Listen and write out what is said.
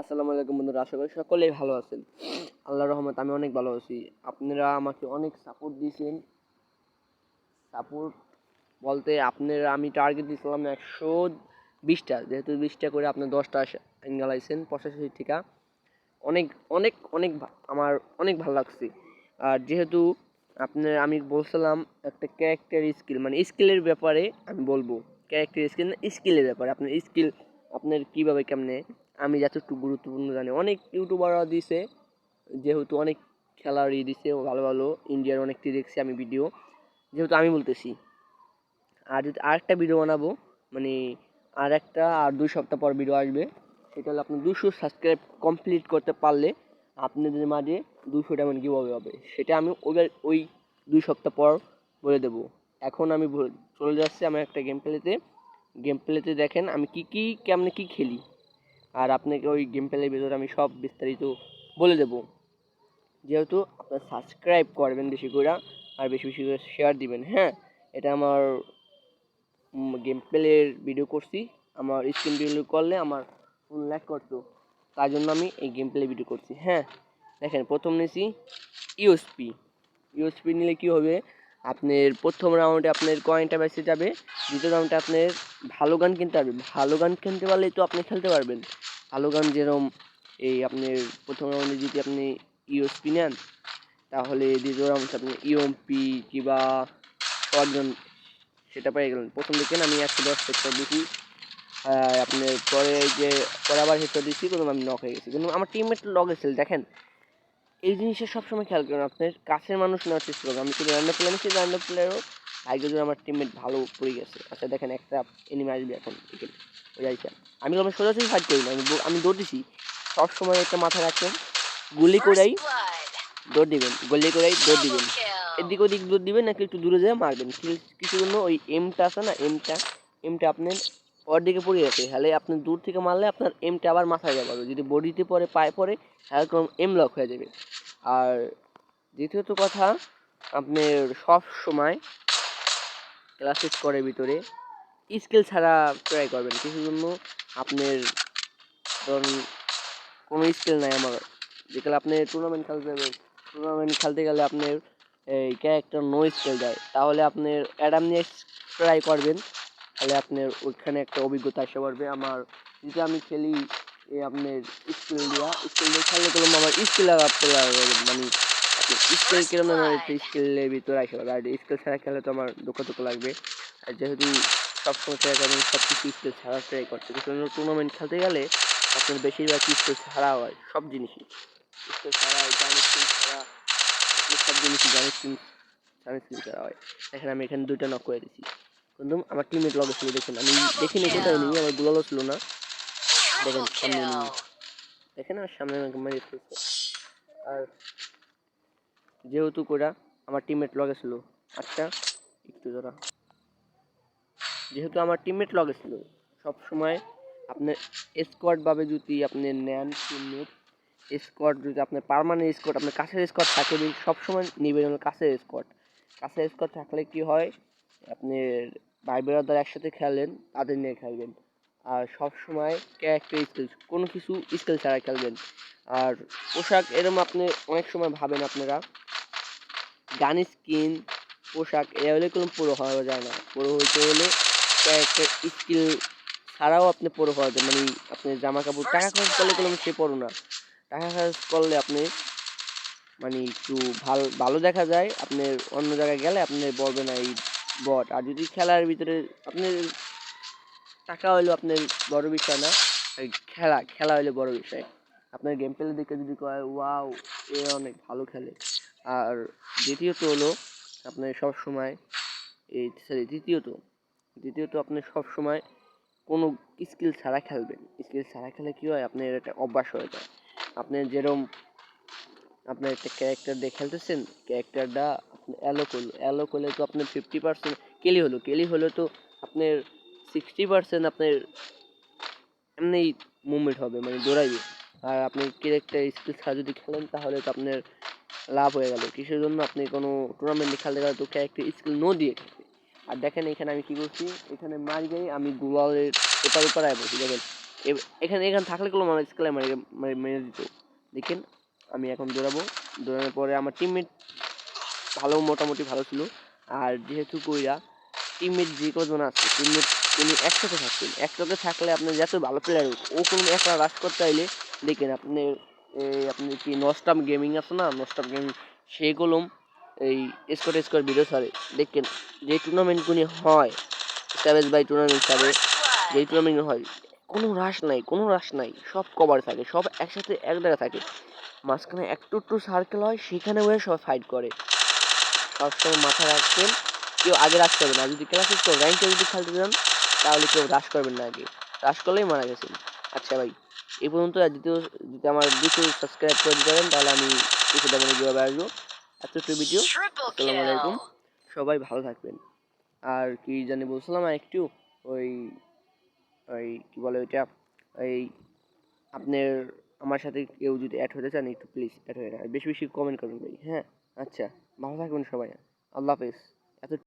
আসসালামু আলাইকুম বন্ধুরা, আশা করি সকলেই ভালো আছেন। আল্লাহ রহমত আমি অনেক ভালো আছি। আপনারা আমাকে অনেক সাপোর্ট দিয়েছেন। সাপোর্ট বলতে আপনারা, আমি টার্গেট দিয়েছিলাম একশো বিশটা, যেহেতু বিশটা করে আপনি দশটা এঙ্গালাইছেন পঁচাশি টাকা অনেক অনেক অনেক আমার অনেক ভালো লাগছে। আর যেহেতু আপনার, আমি বলছিলাম একটা ক্যারেক্টার স্কিল মানে স্কিলের ব্যাপারে আমি বলব। ক্যারেক্টার স্কিল না স্কিলের ব্যাপারে। আপনার স্কিল আপনার কীভাবে কেমনে আমি যতটুকু গুরুত্বপূর্ণ জানি, অনেক ইউটিউবাররা দিছে, যেহেতু অনেক খেলারই দিছে ভালো ভালো ইন্ডিয়ার অনেকটি দেখছি আমি ভিডিও যেহেতু আমি বলতেছি। আর যদি আরেকটা ভিডিও বানাবো মানে আর একটা আর দুই সপ্তাহ পর ভিডিও আসবে, সেটা হলো আপনি দুশো সাবস্ক্রাইব কমপ্লিট করতে পারলে আপনাদের মাঝে দুশো ডায়মন্ড কীভাবে হবে। সেটা আমি ওই ওই দুই সপ্তাহ পর বলে দেবো। এখন আমি চলে যাচ্ছি আমার একটা গেম প্লেতে গেম প্লেতে দেখেন আমি কি কি, কেমনে কি খেলি। আর আপনাকে ওই গেম প্লের ভিতরে আমি সব বিস্তারিত বলে দেবো। যেহেতু আপনার সাবস্ক্রাইব করবেন বেশি করে আর বেশি বেশি করে শেয়ার দিবেন হ্যাঁ? এটা আমার গেম প্লের ভিডিও করছি। আমার স্ক্রিন ভিডিও করলে আমার ফোন ল্যাক করতো। তার জন্য আমি এই গেম প্লে ভিডিও করছি হ্যাঁ? দেখেন, প্রথম নিয়েছি ইউএসপি ইউএসপি নিলে কি হবে? আপনার প্রথম রাউন্ডে আপনার কয়েনটা বেঁচে যাবে, দ্বিতীয় রাউন্ডে আপনার ভালো গান কিনতে পারবেন। ভালো গান কিনতে পারলেই তো আপনি খেলতে পারবেন। ভালো গান যেরকম এই আপনার প্রথম রাউন্ডে যদি আপনি ইউএসপি নেন, তাহলে দ্বিতীয় রাউন্ডে আপনি ইউএমপি কিংবা শটগান সেটা পেয়ে গেলেন। প্রথম দিকে আমি একশো দশ সেক্টর দিছি। আর আপনার পরে যে, পরে আবার হেডশট দিচ্ছি কোনো আমি নক হয়ে গেছি। কিন্তু আমার টিমমেট লগ এসেছিল দেখেন। এই জিনিসটা সবসময় খেয়াল করেন আপনার কাছের মানুষ নেওয়ার চেষ্টা করবেন আমি শুধু র্যান্ডম প্লেয়ার নিচ্ছি র্যান্ডম প্লেয়ারও আগে যদি আমার টিমমেট ভালো পড়ে গেছে। আচ্ছা দেখেন একটা এনিমি আসবে এখন এখানে ওই আইসা। আমি আমার সোজাসুজি ফাইট করি না? আমি আমি দৌড় দিছি। সবসময় একটা মাথায় রাখবেন গুলি করেই দৌড় দিবেন গুলি করেই দৌড় দিবেন। এদিক ওদিক দৌড় দিবেন নাকি একটু দূরে যেয়ে মারবেন। কিছু জন্য ওই এমটা আছে না এমটা এমটা আপনার ওর দিকে পড়ে গেছে তাহলে আপনি দূর থেকে মারলে আপনার এমটা আবার মাথায় যাবে যদি বডিতে পরে পায়ে পরে কোনো এম লক হয়ে যাবে। আর দ্বিতীয়ত কথা আপনার সব সময় ক্লাস করে ভিতরে স্কিল ছাড়া ট্রাই করবেন। কিছু জন্য আপনার ধরুন, কোনো স্কিল নাই আমার। যেগুলো আপনি টুর্নামেন্ট খেলতে যাবেন টুর্নামেন্ট খেলতে গেলে আপনার এই ক্যারেক্টার নো স্কিল দেয়। তাহলে আপনার অ্যাডাম নিয়ে ট্রাই করবেন। তাহলে আপনার ওইখানে একটা অভিজ্ঞতা আসতে পারবে আমার যদি আমি খেলি এই আপনার স্কিল দিয়া স্কিল দিয়ে খেললে করলাম আমার স্কিল আপতে মানে আপনি স্কিল কিরম একটা স্কিলের ভিতরে আসতে পারবে আর স্কিল ছাড়া খেলে তো আমার দুঃখ দুঃখ লাগবে। আর যেহেতু সবসময় ট্রাই করবেন সব কিছু স্কিল ছাড়া ট্রাই করতে কিছু টুর্নামেন্ট খেলতে গেলে আপনার বেশিরভাগ স্কিল ছাড়া হয়, সব জিনিসই। স্কিল ছাড়া জানি স্কিল ছাড়া সব জিনিসই জানি স্কিল জানি স্কিল ছাড়া হয়। এখানে আমি এখানে দুইটা নক করে দিছি। কিন্তু আমার টিমমেট লগে ছিল, দেখুন। আমি দেখিনি কোথায় নিয়ে আমার গুলালো ছিল না। দেখেন, সামনে নিয়ে দেখেন আমার সামনে আমাকে মেরে ফেলছে। আর যেহেতু কোরা আমার টিমমেট লগে ছিল আচ্ছা একটু ধরা যেহেতু আমার টিমমেট লগে ছিল সব সময় আপনার স্কোয়াড ভাবে যদি আপনি নেন টিমমেট স্কোয়াড যদি আপনার পারমানেন্ট স্কোয়াড আপনার কাছের স্কোয়াড থাকে, সবসময় নেবেন হলো কাছের স্কোয়াড কাছের স্কোয়াড থাকলে কি হয়? আপনি ভাই ব্রাদার একসাথে খেলেন, তাদের নিয়ে খেলবেন। আর সব সময় ক্যারেক্টার স্কিল কোনো কিছু স্কিল ছাড়া খেলবেন। আর পোশাক এরকম আপনি অনেক সময় ভাবেন আপনারা। গান স্কিন পোশাক, এ হলে কোনো পুরো হওয়া যায় না। পুরো হইতে হলে ক্যারেক্টার স্কিল ছাড়াও আপনি পুরো হওয়া যায়। মানে আপনি জামা কাপড় টাকা খরচ করলে কোনো সে পড়ো না। টাকা খরচ করলে আপনি মানে একটু ভালো ভালো দেখা যায়। আপনি অন্য জায়গায় গেলে আপনি বলবেন, এই বট। আর যদি খেলার ভিতরে আপনি টাকা হইল আপনার বড় বিষয় না খেলা খেলা হইলে বড় বিষয়। আপনার গেম প্লে দেখে যদি কয়, ওয়াও, এ অনেক ভালো খেলে। আর দ্বিতীয়ত হলো আপনার সব সময় এই সরি দ্বিতীয়ত দ্বিতীয়ত আপনি সব সময় কোনো স্কিল ছাড়া খেলবেন। স্কিল ছাড়া খেলে কী হয়? আপনার একটা অভ্যাস হয়ে যায়। আপনি যেরকম আপনার একটা ক্যারেক্টার দিয়ে খেলতেছেন ক্যারেক্টারটা অ্যালো করল অ্যালো করলে তো আপনার ফিফটি পার্সেন্ট কেলি হলো। কেলি হলে তো আপনার সিক্সটি পার্সেন্ট আপনার এমনি মুভমেন্ট হবে মানে দৌড়াইবে। আর আপনি ক্যারেক্টার স্কিল ছাড়া যদি খেলেন, তাহলে তো আপনার লাভ হয়ে গেল। কিসের জন্য আপনি কোনো টুর্নামেন্টে খেলতে গেলে তো ক্যারেক্টার স্কিল নো দিয়ে খেলবে। আর দেখেন এখানে আমি কি করছি, এখানে মার গিয়ে আমি গুগলের পেপার উপর আয় দেখেন এখানে এখানে থাকলে কোনো মানুষ স্কেলে মেরে- মেরে দিত। দেখেন আমি এখন দৌড়াবো। দৌড়ানোর পরে আমার টিমমেট ভালো, মোটামুটি ভালো ছিল। আর যেহেতু কইরা টিমমেট যে কজন আছে টিমমেট উনি একসাথে থাকতেন। একসাথে থাকলে আপনার যত ভালো প্লেয়ার হোক, ও কোনো একটা রাশ করতে চাইলে দেখেন আপনি এই আপনি কি নস্টাম গেমিং আছে না? নস্টাম গেমিং সেগুলো এই স্কোর স্কোর ভিডিও সারে দেখেন, যে টুর্নামেন্টগুলি হয় স্যাভেজ বাই টুর্নামেন্ট সারে যেই টুর্নামেন্ট হয়, কোনো রাশ নাই, কোনো রাশ নাই। সব কভার থাকে, সব একসাথে এক জায়গায় থাকে। মাঝখানে একটু একটু সার্কেল হয় সেখানে হয়ে সব ফাইট করে। সবসময় মাথায় রাখবেন কেউ আগে রাশ করবে না। যদি ক্লাসে কেউ র্যাঙ্কে যদি খেলতে যান তাহলে কেউ রাশ করবেন না আগে। রাশ করলেই মারা গেছেন। আচ্ছা ভাই এই পর্যন্ত আর দ্বিতীয় যদি আমার দুশো সাবস্ক্রাইব করে দিতে পারেন তাহলে আমি দুশো টাকা কীভাবে আসব? এত একটু ভিডিও আসসালামু আলাইকুম। সবাই ভালো থাকবেন। আর কি জানি বলছিলাম আর একটু ওই ওই কি বলে ওইটা? ওই আপনার আমার সাথে কেউ যদি অ্যাড হতে চান, একটু প্লিজ অ্যাড হয়ে। আর বেশি বেশি কমেন্ট করবেন ভাই। হ্যাঁ? আচ্ছা। ভালো থাকবেন সবাই। আল্লাহ হাফেজ। এত